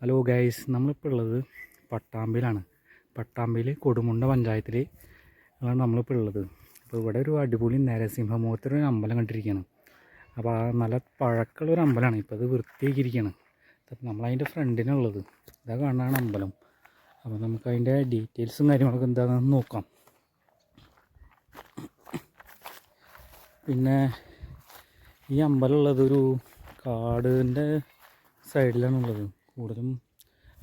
Hello guys നമ്മളിപ്പോൾ ഉള്ളത് പട്ടാമ്പിയിലാണ്. പട്ടാമ്പിയിൽ കൊടുമുണ്ട പഞ്ചായത്തിൽ ആണ് നമ്മളിപ്പോൾ ഉള്ളത്. അപ്പോൾ ഇവിടെ ഒരു അടിപൊളി നരസിംഹമൂർത്തി ഒരു അമ്പലം കണ്ടിരിക്കുകയാണ്. അപ്പോൾ ആ നല്ല പഴക്കമുള്ള ഒരു അമ്പലമാണ്. ഇപ്പോൾ അത് വൃത്തിയാക്കിയിരിക്കുകയാണ്. അപ്പം നമ്മളതിന്റെ ഫ്രണ്ടിനുള്ളത് ഇതാ കാണാണ് അമ്പലം. അപ്പോൾ നമുക്ക് അതിന്റെ ഡീറ്റെയിൽസും കാര്യങ്ങളൊക്കെ എന്താണെന്ന് നോക്കാം. പിന്നെ ഈ അമ്പലം ഉള്ളത് ഒരു കാടിന്റെ സൈഡിലാണുള്ളത് കൂടുതലും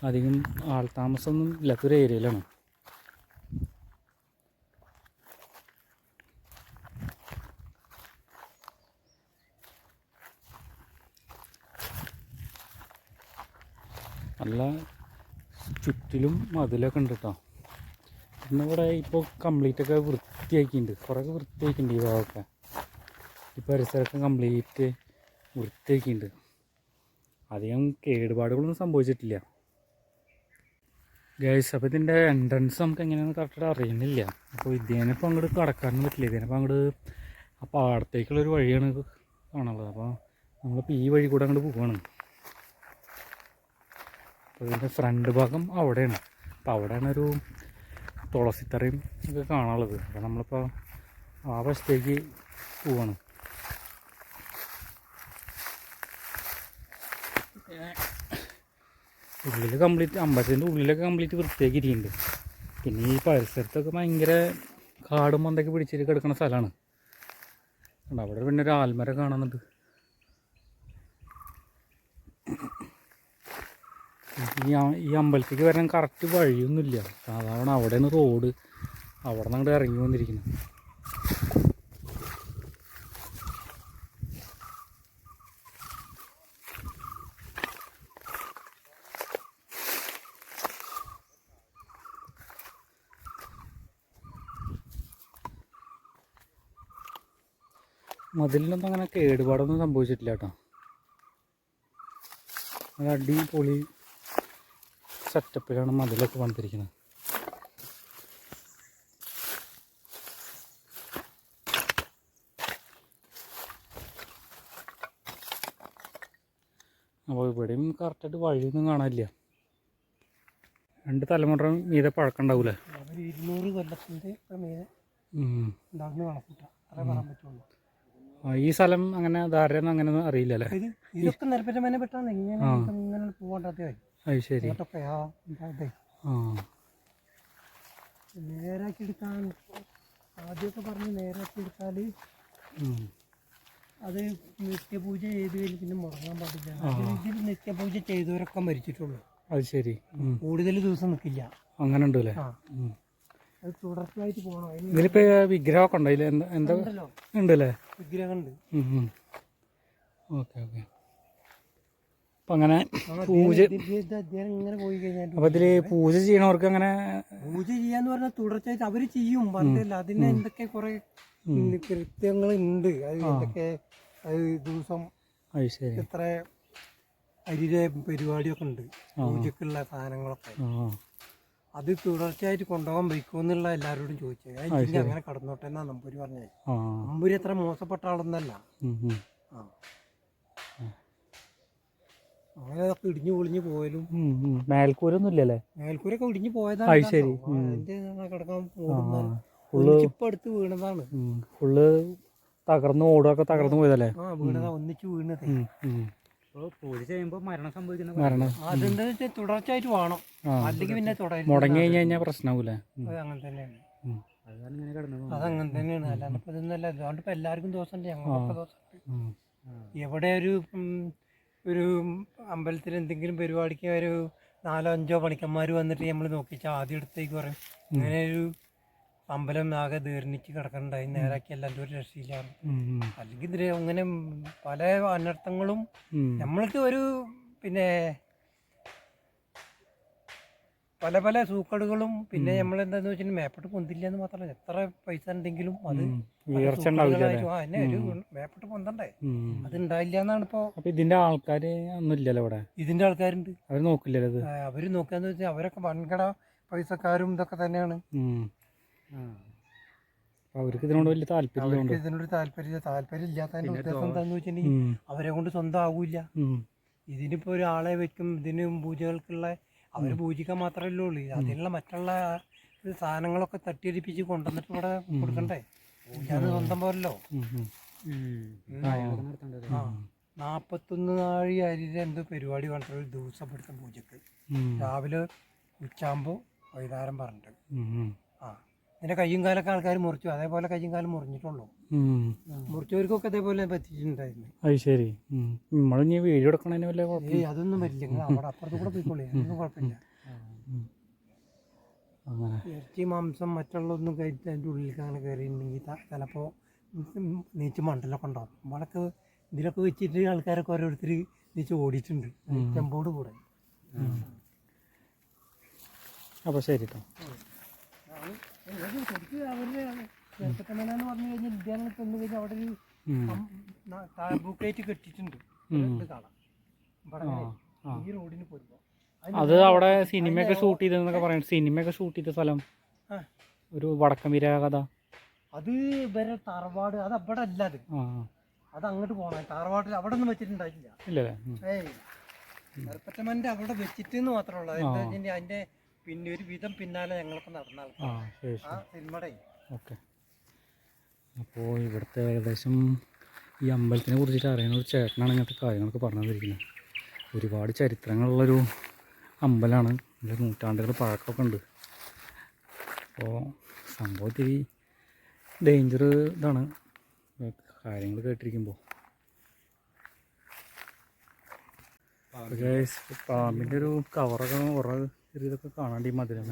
അധികം ആൾ താമസമൊന്നും ഇല്ലാത്തൊരു ഏരിയയിലാണ്. നല്ല ചുറ്റിലും മതിലൊക്കെ ഉണ്ട് കേട്ടോ പിന്നെ ഇവിടെ ഇപ്പോൾ കംപ്ലീറ്റ് ഒക്കെ വൃത്തിയാക്കിയിട്ടുണ്ട്. കുറേ വൃത്തിയാക്കിയിട്ടുണ്ട് ഈ ഭാഗമൊക്കെ. ഈ പരിസരമൊക്കെ കംപ്ലീറ്റ് വൃത്തിയാക്കിയിട്ടുണ്ട്. അധികം കേടുപാടുകളൊന്നും സംഭവിച്ചിട്ടില്ല. ഗൈസ് അപ്പോൾ ഇതിന്റെ എൻട്രൻസ് നമുക്ക് എങ്ങനെയാണെന്ന് കറക്റ്റായിട്ട് അറിയുന്നില്ല. അപ്പോൾ ഇതിനിപ്പോൾ അങ്ങോട്ട് കടക്കാനൊന്നും പറ്റില്ല. ഇതിനിപ്പോൾ അങ്ങോട്ട് ആ പാടത്തേക്കുള്ളൊരു വഴിയാണ് കാണുള്ളത് അപ്പോൾ നമ്മളിപ്പോൾ ഈ വഴി കൂടെ അങ്ങോട്ട് പോവുകയാണ് അപ്പോൾ ഇതിന്റെ ഫ്രണ്ട് ഭാഗം അവിടെയാണ്. അപ്പോൾ അവിടെയാണ് ഒരു തുളസിത്തറയും ഒക്കെ കാണാനുള്ളത്. അപ്പോൾ നമ്മളിപ്പോൾ ആ വശത്തേക്ക് പോവാണ്. ഉള്ളിൽ കംപ്ലീറ്റ് അമ്പലത്തിന്റെ ഉള്ളിലൊക്കെ കംപ്ലീറ്റ് വൃത്തിയാക്കി ഇരിക്കുന്നുണ്ട് പിന്നെ ഈ പരിസരത്തൊക്കെ ഭയങ്കര കാടും മന്തൊക്കെ പിടിച്ചിട്ട് കിടക്കുന്ന സ്ഥലമാണ് അവിടെ പിന്നെ ഒരു ആൽമര കാണുന്നുണ്ട് ഈ അമ്പലത്തേക്ക് വരാൻ കറക്റ്റ് വഴിയൊന്നുമില്ല. സാധാരണ അവിടെയാണ് റോഡ് അവിടെ നിന്ന് അങ്ങോട്ട് ഇറങ്ങി വന്നിരിക്കുന്നത് മതിലിനൊന്നും അങ്ങനെ കേടുപാടൊന്നും സംഭവിച്ചിട്ടില്ല കേട്ടോ അത് അടിപൊളി സെറ്റപ്പിലാണ് മതിലൊക്കെ വന്നിരിക്കുന്നത്. അപ്പോൾ ഇവിടെയും കറക്റ്റായിട്ട് വഴിയൊന്നും കാണാനില്ല. രണ്ട് തലമുറ മീതെ പഴക്കമുണ്ടാവൂലേ? ഇരുന്നൂറ് കൊല്ലത്തിന്റെ മീതെ. ഉണ്ടാകുന്ന കണക്കൂട്ട പറയാൻ പറ്റുള്ളൂ. ഈ സ്ഥലം അങ്ങനെ ധാരണ അങ്ങനെ ഒന്നും അറിയില്ല അല്ലേ ഇത് ഇതൊക്കെ നിരപ്പറ്റ മനെ പെട്ടാണ്. ഇങ്ങനെ ഇങ്ങനെ പോകണ്ടാത്തേ അത് ശരി. നേരാക്കി എടുക്കാൻ ആദ്യമൊക്കെ പറഞ്ഞ് നേരാക്കി എടുത്താൽ. അത് നിത്യപൂജ ചെയ്ത് കഴിഞ്ഞ് പിന്നെ മുടങ്ങാൻ പാടില്ല. ഇതിൽ നിത്യപൂജ ചെയ്തവരൊക്കെ മരിച്ചിട്ടുള്ളൂ. അത് ശരി. കൂടുതൽ ദിവസം നിൽക്കില്ല അങ്ങനെ ഉണ്ടല്ലേ അത് തുടർച്ചയായിട്ട് പോകണം ഇതിലിപ്പോ വിഗ്രഹമൊക്കെ ഉണ്ടോ? ഇതിൽ എന്താ ഉണ്ടല്ലോ. വിഗ്രഹമുണ്ട്. Okay okay. അപ്പം അങ്ങനെ പൂജ ഇങ്ങനെ പോയി കഴിഞ്ഞാൽ അപ്പം ഇതിൽ പൂജ ചെയ്യണവർക്ക് അങ്ങനെ പൂജ ചെയ്യാന്ന് പറഞ്ഞാൽ തുടർച്ചയായിട്ട് അവർ ചെയ്യും. പറഞ്ഞില്ല അതിന് എന്തൊക്കെ കൊറേ കൃത്യങ്ങൾ ഉണ്ട് അത് എന്തൊക്കെ അത് ദിവസം ഇത്ര എത്ര അരിയുടെ പരിപാടിയൊക്കെ ഉണ്ട്. പൂജക്കുള്ള സാധനങ്ങളൊക്കെ. അത് തുടർച്ചയായിട്ട് കൊണ്ടുപോകാൻ വയ്ക്കുമെന്നുള്ള എല്ലാവരോടും ചോദിച്ചത് "ആ, അങ്ങനെ കടന്നോട്ടെ എന്നാ നമ്പൂരി പറഞ്ഞത്. നമ്പൂരി അത്ര മോശപ്പെട്ട ആളൊന്നല്ല. ആ. അങ്ങനെ അതൊക്കെ ഇടിഞ്ഞു പൊളിഞ്ഞു പോയാലും. മേൽക്കൂരൊന്നും ഇല്ലല്ലേ മേൽക്കൂരൊക്കെ ഇടിഞ്ഞു പോയതാണ് ശരി. കിടക്കാൻ ഇപ്പൊ അടുത്ത് വീണതാണ്. ഫുള്ള് തകർന്നു ഓടൊക്കെ തകർന്നു പോയതല്ലേ? ആ വീണതാ ഒന്നിച്ച് വീണത്. പൂജ ചെയ്യുമ്പോൾ മരണം സംഭവിക്കുന്ന മരണം. അതെന്താ വെച്ചാൽ തുടർച്ചയായിട്ട് വേണം. അല്ലെങ്കിൽ പിന്നെ തുടരും മുടങ്ങി കഴിഞ്ഞ് കഴിഞ്ഞാൽ പ്രശ്നമാവൂല അതങ്ങനെ അത് അങ്ങനെ തന്നെയാണ്. അതങ്ങനെ ഇങ്ങനെ അതങ്ങനെ തന്നെയാണ്. അല്ലാണ്ട് ഇപ്പൊ ഇതൊന്നല്ല അതുകൊണ്ട് ഇപ്പൊ എല്ലാവർക്കും ദോഷമുണ്ട്. ഞങ്ങൾക്കൊക്കെ ദോഷമുണ്ട്. എവിടെ ഒരു ഒരു അമ്പലത്തിൽ എന്തെങ്കിലും പരിപാടിക്ക് ഒരു നാലോ അഞ്ചോ പണിക്കന്മാർ വന്നിട്ട് നമ്മൾ നോക്കിച്ചാൽ ആദ്യം എടുത്തേക്ക് പറയും. അങ്ങനെ ഒരു അമ്പലം ആകെ ദീർണിക്ക് കിടക്കണ്ടായി നേരാക്കി അല്ലാണ്ട് ഒരു രക്ഷയില്ലാണ്. അല്ലെങ്കിൽ ഇതിൽ അങ്ങനെ പല അനർത്ഥങ്ങളും നമ്മൾക്ക് ഒരു പിന്നെ പല പല സൂക്കടുകളും പിന്നെ നമ്മൾ എന്താന്ന് വെച്ചാൽ മേപ്പെട്ട് പൊന്തില്ല എന്ന് മാത്രമല്ല. എത്ര പൈസ ഉണ്ടെങ്കിലും അത്. ഉയർച്ച എന്നെ ഒരു മേപ്പെട്ട് പൊന്തണ്ടേ. അത് ഉണ്ടായില്ല എന്നാണ് ഇപ്പോ ഇതിന്റെ ആൾക്കാര് ഇവിടെ? ഇതിന്റെ ആൾക്കാരുണ്ട്. അവർ നോക്കില്ലല്ലോ അവർ നോക്കാന്ന് വെച്ചാൽ അവരൊക്കെ വൻകട പൈസക്കാരും ഇതൊക്കെ തന്നെയാണ്. അവർക്ക് ഇതിനോട് വലിയ താല്പര്യം ഇതിനോട് താല്പര്യം താല്പര്യം ഇല്ലാത്തതിന്റെ ഉദ്ദേശം എന്താന്ന് വെച്ചിട്ടുണ്ടെങ്കിൽ അവരെ കൊണ്ട് സ്വന്തം ആവൂല ഇതിനിപ്പോ ഇതിനിപ്പോൾ ഒരാളെ വെക്കും ഇതിന് പൂജകൾക്കുള്ള അവർ പൂജിക്കാൻ മാത്രമല്ലേ ഉള്ളൂ. അതിനുള്ള മറ്റുള്ള സാധനങ്ങളൊക്കെ തട്ടിയടിപ്പിച്ച് കൊണ്ടുവന്നിട്ട് ഇവിടെ കൊടുക്കണ്ടേ? പൂജാന്ന് സ്വന്തം പോരല്ലോ. നാൽപ്പത്തൊന്ന് നാഴി അരിയുടെ എന്തോ പരിപാടി പറഞ്ഞിട്ട് ഒരു ദിവസം ഇവിടുത്തെ പൂജക്ക്. രാവിലെ ഉച്ചാകുമ്പോൾ വൈകുന്നേരം പറഞ്ഞിട്ട്. ഉം. കയ്യും കാലൊക്കെ ആൾക്കാർ മുറിച്ചു. അതേപോലെ കയ്യും കാലം മുറിഞ്ഞിട്ടുള്ളൂ. മുറിച്ചവർക്കൊക്കെ അതേപോലെ പറ്റിയിട്ടുണ്ടായിരുന്നു. അത് ശരി. നമ്മളിനി വീഡിയോ എടുക്കണതിന് വല്ല കുഴപ്പം ഏയ് അതൊന്നും പറ്റില്ല നിങ്ങൾ അവിടെ അപ്പുറത്ത് കൂടെ പോയിക്കോളൂ. അതൊന്നും കുഴപ്പമില്ല. ഇറച്ചി മാംസം മറ്റുള്ള ഒന്നും കഴിച്ച് അതിന്റെ ഉള്ളിലേക്ക് അങ്ങനെ കയറിയിട്ടുണ്ടെങ്കിൽ ചിലപ്പോൾ നീച്ച് മണ്ടലൊക്കെ ഉണ്ടാവും നമ്മളൊക്കെ ഇതിലൊക്കെ വെച്ചിട്ട് ആൾക്കാരൊക്കെ ഓരോരുത്തർ നീച്ച് ഓടിയിട്ടുണ്ട്. ചെമ്പോട് കൂടെ. അപ്പോൾ ശരി കേട്ടോ ശരിക്കും അവരുടെ ചെറുപ്പത്തമ്മനാന്ന് പറഞ്ഞു കഴിഞ്ഞാൽ ഇന്ത്യാനെ തന്നു കഴിഞ്ഞാൽ അവിടെ ഒരു താഴ്ബൂക്കായിട്ട് കെട്ടിയിട്ടുണ്ട് കാണാം ഇവിടെ ഈ റോഡിന് പോരുമ്പോ അത് അവിടെ സിനിമയൊക്കെ ഷൂട്ട് ചെയ്തെന്നൊക്കെ പറയുന്നത് സിനിമയൊക്കെ ഷൂട്ട് ചെയ്ത സ്ഥലം? ഒരു വടക്കം വീര കഥ? അത് വരെ തറവാട് അത് അവിടെ അല്ല അത് അത് അങ്ങോട്ട് പോകണം തറവാട്ടിൽ അവിടെ ഒന്നും വെച്ചിട്ടുണ്ടായിട്ടില്ല. ഏയ്. ചെറുപ്പറ്റമ്മന്റെ അവിടെ വെച്ചിട്ട് മാത്രമേ ഉള്ളൂ. അതിന്റെ പിന്നെ ഒരു വിധം പിന്നാലെ ഞങ്ങളൊക്കെ നടന്ന ആ സിനിമയുടെ ഓക്കെ. അപ്പോൾ ഇവിടുത്തെ ഏകദേശം ഈ അമ്പലത്തിനെ കുറിച്ചിട്ട് അറിയുന്ന ഒരു ചേട്ടനാണ് ഇങ്ങനത്തെ കാര്യങ്ങളൊക്കെ പറഞ്ഞു തന്നിരിക്കുന്നത് ഒരുപാട് ചരിത്രങ്ങളുള്ളൊരു അമ്പലമാണ് ഇതിൽ നൂറ്റാണ്ടുകൾ പഴക്കമൊക്കെ ഉണ്ട്. അപ്പോൾ സംഭവത്തിൽ ഡേഞ്ചർ ഇതാണ്. കാര്യങ്ങൾ കേട്ടിരിക്കുമ്പോൾ. പാമ്പിന്റെ ഒരു കവറൊക്കെ കുറേ ചെറിയതൊക്കെ കാണാണ്ട് ഈ മധുരം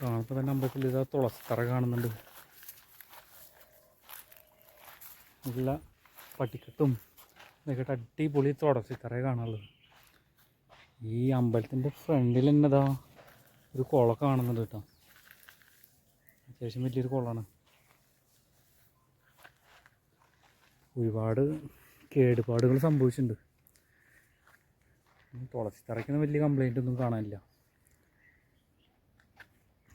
കാണുമ്പോൾ തന്നെ അമ്പലത്തിൽ ഇതാ തുളസിത്തറ കാണുന്നുണ്ട്. നല്ല പട്ടിക്കെട്ടും ഇതൊക്കെ അടിപൊളി തുളസിത്തറ കാണാനുള്ളത്. ഈ അമ്പലത്തിന്റെ ഫ്രണ്ടിൽ തന്നെ ഇതാ ഒരു കുളം കാണുന്നുണ്ട് കേട്ടോ. അത്യാവശ്യം വലിയൊരു കുളമാണ് ഒരുപാട് കേടുപാടുകൾ സംഭവിച്ചിട്ടുണ്ട്. തുളസി തറയ്ക്കുന്ന വലിയ കംപ്ലൈന്റ് ഒന്നും കാണാനില്ല.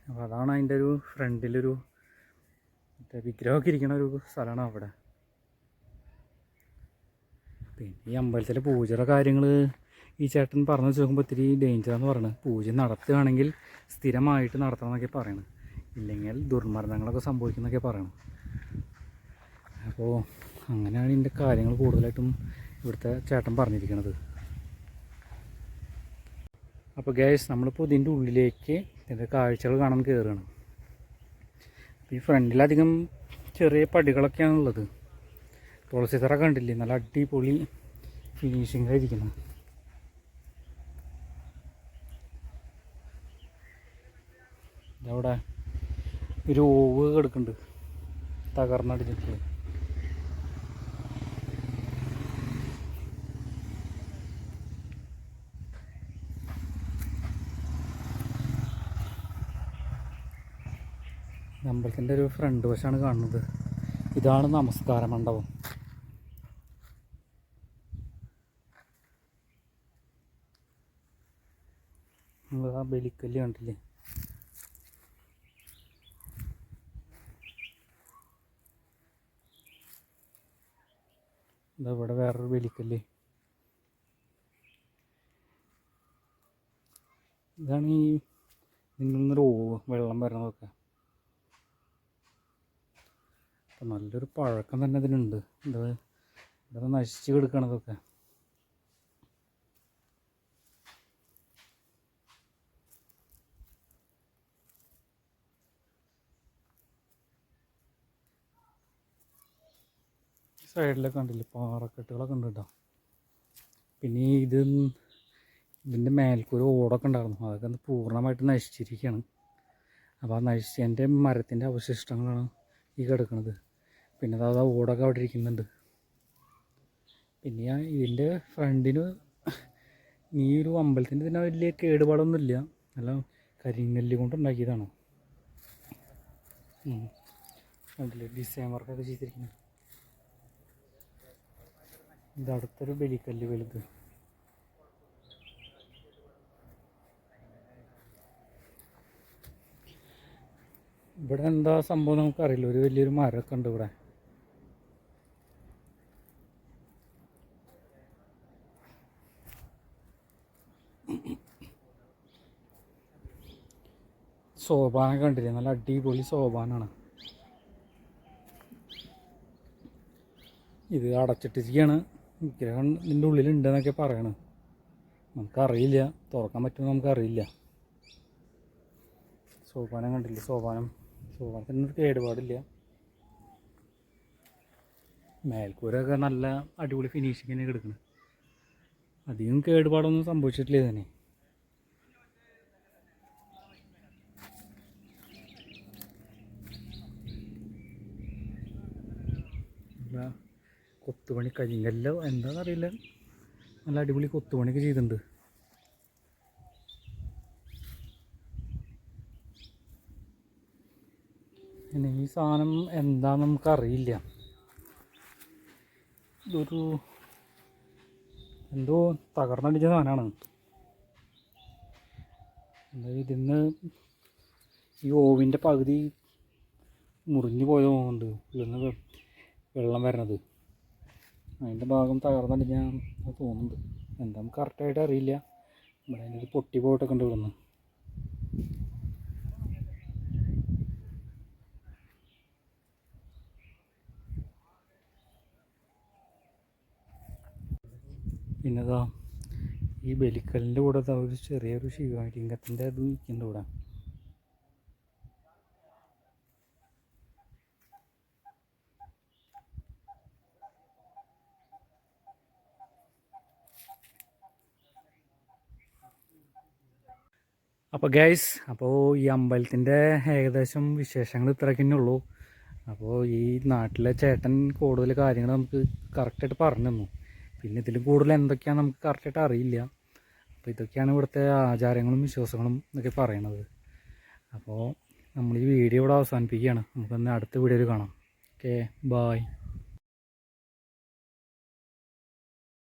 അപ്പോൾ അതാണ് അതിന്റെ ഒരു ഫ്രണ്ടിലൊരു മറ്റേ വിഗ്രഹമൊക്കെ ഇരിക്കണ ഒരു സ്ഥലമാണ് അവിടെ. പിന്നെ ഈ അമ്പലത്തിലെ പൂജയുടെ കാര്യങ്ങൾ ഈ ചേട്ടൻ പറഞ്ഞു വെച്ച് നോക്കുമ്പോൾ ഇത്തിരി ഡേഞ്ചറാന്ന് പറയുന്നത് പൂജ നടത്തുകയാണെങ്കിൽ സ്ഥിരമായിട്ട് നടത്തണം എന്നൊക്കെ പറയണത് ഇല്ലെങ്കിൽ ദുർമരണങ്ങളൊക്കെ സംഭവിക്കുന്നൊക്കെ പറയണം. അപ്പോൾ അങ്ങനെയാണ് ഇതിന്റെ കാര്യങ്ങൾ കൂടുതലായിട്ടും ഇവിടുത്തെ ചേട്ടൻ പറഞ്ഞിരിക്കുന്നത് അപ്പോൾ ഗ്യാസ് നമ്മളിപ്പോൾ ഇതിന്റെ ഉള്ളിലേക്ക് ഇതിന്റെ കാഴ്ചകൾ കാണാൻ കയറുകയാണ് ഈ ഫ്രണ്ടിലധികം ചെറിയ പടികളൊക്കെയാണ് ഉള്ളത്. തറ കണ്ടില്ലേ? നല്ല അടിപൊളി ഫിനിഷിംഗ് ആയിരിക്കണം ഇതവിടെ ഒരു ഓവ് കിടക്കുന്നുണ്ട്. തകർന്നടിച്ചിട്ടുള്ളത് അമ്പലത്തിന്റെ ഒരു ഫ്രണ്ട് വശമാണ് കാണുന്നത്. ഇതാണ് നമസ്കാര മണ്ഡപം. നമ്മൾ ആ ബലിക്കല്ല് കണ്ടില്ലേ? ഇതാ ഇവിടെ വേറൊരു ബലിക്കല്ല്. ഇതാണ് ഈ ഇതിൽ ഓവ് വെള്ളം വരുന്നതൊക്കെ അപ്പം നല്ലൊരു പഴക്കം തന്നെ ഇതിനുണ്ട് ഇത് ഇവിടെ നശിച്ച് കിടക്കണതൊക്കെ സൈഡിലൊക്കെ കണ്ടില്ലേ? പാറക്കെട്ടുകളൊക്കെ ഉണ്ട് കേട്ടോ. പിന്നെ ഇത് ഇതിന്റെ മേൽക്കൊരു ഓടൊക്കെ ഉണ്ടായിരുന്നു. അതൊക്കെ ഒന്ന് പൂർണമായിട്ട് നശിച്ചിരിക്കുകയാണ്. അപ്പോൾ ആ നശിച്ചതിന്റെ മരത്തിന്റെ അവശിഷ്ടങ്ങളാണ് ഈ കിടക്കുന്നത് പിന്നെ അതാ ഓടൊക്കെ അവിടെ ഇരിക്കുന്നുണ്ട്. പിന്നെ ഞാൻ ഇതിന്റെ ഫ്രണ്ടിന് ഈ ഒരു അമ്പലത്തിന്റെ തന്നെ വലിയ കേടുപാടൊന്നുമില്ല. നല്ല കരിങ്കല്ല് കൊണ്ട് ഉണ്ടാക്കിയതാണ്? ഡിസൈൻ വർക്കൊക്കെ ചെയ്തിരിക്കുന്നത് ഇത് അടുത്തൊരു ബലിക്കല്ല് വലുത്. ഇവിടെ എന്താ സംഭവം നമുക്കറിയില്ല. ഒരു വലിയൊരു മരമൊക്കെ ഉണ്ട് ഇവിടെ. സോപാനം കണ്ടില്ലേ? നല്ല അടിപൊളി സോപാനാണ്. ഇത് അടച്ചിട്ടിരിക്കുകയാണ് വിഗ്രഹം ഇതിന്റെ ഉള്ളിലുണ്ടെന്നൊക്കെ പറയണ്. നമുക്കറിയില്ല. തുറക്കാൻ പറ്റുമോ നമുക്കറിയില്ല. സോപാനം കണ്ടില്ല? സോപാനം. സോപാനത്തിന് ഒരു കേടുപാടില്ല. മേൽക്കൂരൊക്കെ നല്ല അടിപൊളി ഫിനിഷിങ് തന്നെ കിടക്കുന്നത് അധികം കേടുപാടൊന്നും സംഭവിച്ചിട്ടില്ല തന്നെ ഇതാ കൊത്തുപണി കരിങ്കല്ലോ എന്താണെന്നറിയില്ല നല്ല അടിപൊളി കൊത്തുപണിയൊക്കെ ചെയ്തിട്ടുണ്ട്. പിന്നെ ഈ സാധനം എന്താണെന്ന് നമുക്കറിയില്ല. ഇതൊരു എന്തോ തകർന്നടിച്ച സാധനമാണ് എന്താ ഇതിന്ന് ഈ ഓവിന്റെ പകുതി മുറിഞ്ഞു പോയത് തോന്നുന്നുണ്ട്. ഉള്ളിൽ നിന്ന് വെള്ളം വരണത്. അതിന്റെ ഭാഗം തകർന്നടിഞ്ഞാൽ തോന്നുന്നുണ്ട്. എന്താ കറക്റ്റായിട്ട് അറിയില്ല. ഇവിടെ അതിന്റെ ഒരു പൊട്ടി പോയിട്ടൊക്കെ ഉണ്ട് ഇവിടുന്ന്. പിന്നെതാ ഈ ബലിക്കലിന്റെ കൂടെ ഒരു ചെറിയൊരു ശിവലിംഗത്തിന്റെ അത് നിൽക്കുന്നുണ്ട് ഇവിടെ. അപ്പോൾ ഗൈസ് അപ്പോൾ ഈ അമ്പലത്തിന്റെ ഏകദേശം വിശേഷങ്ങൾ ഇത്രയൊക്കെ ഉള്ളൂ. അപ്പോൾ ഈ നാട്ടിലെ ചേട്ടൻ കൂടുതൽ കാര്യങ്ങൾ നമുക്ക് കറക്റ്റായിട്ട് പറഞ്ഞു തന്നു. പിന്നെ ഇതിൽ കൂടുതൽ എന്തൊക്കെയാണ് നമുക്ക് കറക്റ്റായിട്ട് അറിയില്ല. അപ്പോൾ ഇതൊക്കെയാണ് ഇവിടുത്തെ ആചാരങ്ങളും വിശ്വാസങ്ങളും എന്നൊക്കെ പറയണത്. അപ്പോൾ നമ്മൾ ഈ വീഡിയോ ഇവിടെ അവസാനിപ്പിക്കുകയാണ്. നമുക്കൊന്ന് അടുത്ത വീഡിയോയിൽ കാണാം. Okay bye